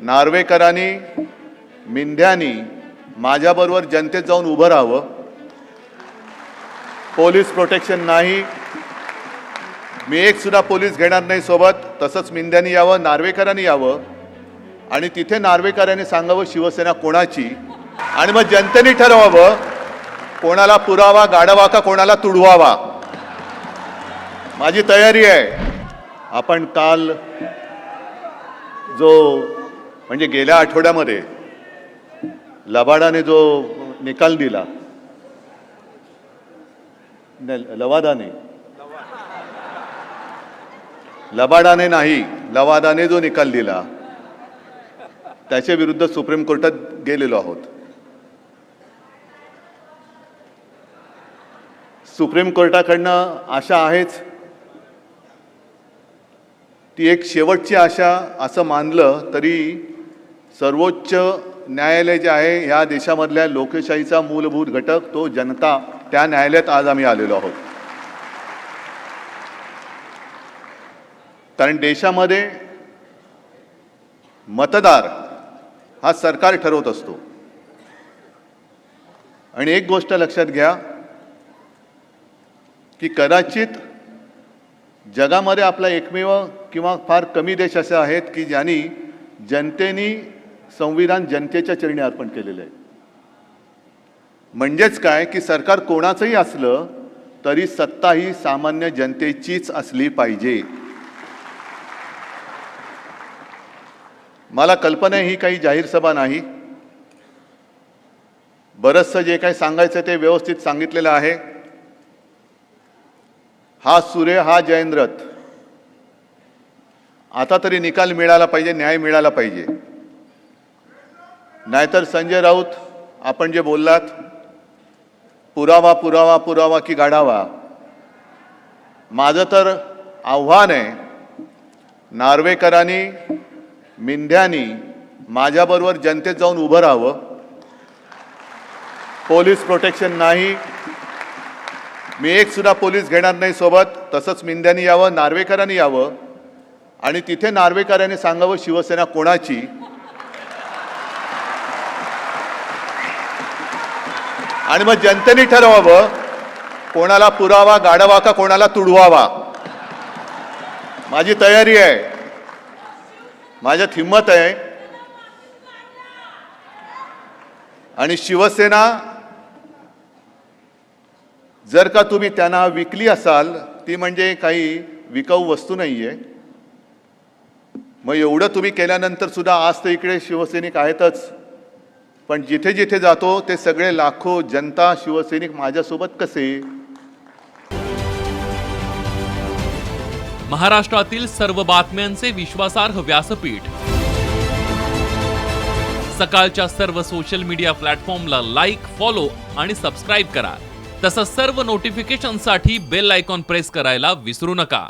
नार्वेकरांनी मिंध्यानी माझ्याबरोबर जनतेत जाऊन उभं राहावं. पोलीस प्रोटेक्शन नाही. मी एक सुद्धा पोलीस घेणार नाही सोबत. तसंच मिंद्यानी यावं नार्वेकरांनी यावं. आणि तिथे नार्वेकरांनी सांगावं शिवसेना कोणाची? आणि मग जनतेने ठरवावं कोणाला पुरावा गाडवा का कोणाला तुडवावा. माझी तयारी आहे. आपण काल जो म्हणजे गेल्या आठवड्यामध्ये लबाडाने जो निकाल दिला लवादाने. लबाडाने नाही लवादाने जो निकाल दिला त्याच्या विरुद्ध सुप्रीम कोर्टात गेलेलो आहोत. सुप्रीम कोर्टाकडनं आशा आहेच ती एक शेवटची आशा असं मानलं तरी सर्वोच्च न्यायालय जे आहे ह्या देशामधल्या लोकशाहीचा मूलभूत घटक तो जनता. त्या न्यायालयात आज आम्ही आलेलो आहोत. कारण देशामध्ये मतदार हा सरकार ठरवत असतो. आणि एक गोष्ट लक्षात घ्या की कदाचित जगामध्ये आपला एकमेव किंवा फार कमी देश असे आहेत की ज्यांनी जनतेनी संविधान जनतेच्या चरणी अर्पण केलेलं आहे. म्हणजेच काय की सरकार कोणाचंही असलं तरी सत्ता ही सामान्य जनतेचीच असली पाहिजे. मला कल्पना ही काही जाहीर सभा नाही. बरंचसं जे काही सांगायचं ते व्यवस्थित सांगितलेलं आहे. हा सूर्य हा जयंद्रथ आता तरी निकाल मिळाला पाहिजे न्याय मिळाला पाहिजे. नाहीतर संजय राऊत आपण जे बोललात पुरावा पुरावा पुरावा की गाढावा. माझं तर आव्हान आहे नार्वेकरांनी मिंध्यानी माझ्याबरोबर जनतेत जाऊन उभं राहावं. पोलीस प्रोटेक्शन नाही. मी एकसुद्धा पोलीस घेणार नाही सोबत. तसंच मिंध्यानी यावं नार्वेकरांनी यावं. आणि तिथे नार्वेकरांनी सांगावं शिवसेना कोणाची? आणि मग जनतेने ठरवावं कोणाला पुरावा गाडवा का कोणाला तुडवावा. माझी तयारी आहे. माझ्यात हिंमत आहे. आणि शिवसेना जर का तुम्ही त्यांना विकली असाल ती म्हणजे काही विकाऊ वस्तू नाही आहे मग एवढं तुम्ही केल्यानंतर सुद्धा आज तर इकडे शिवसैनिक आहेतच. पण जिथे जिथे जातो ते सगळे लाखो जनता शिवसैनिक माझ्यासोबत कसे? महाराष्ट्रातील सर्व बातम्यांचे विश्वासार्ह व्यासपीठ. सकाळच्या सर्व सोशल मीडिया प्लॅटफॉर्मला लाईक फॉलो आणि सबस्क्राईब करा. तसंच सर्व नोटिफिकेशनसाठी बेल आयकॉन प्रेस करायला विसरू नका.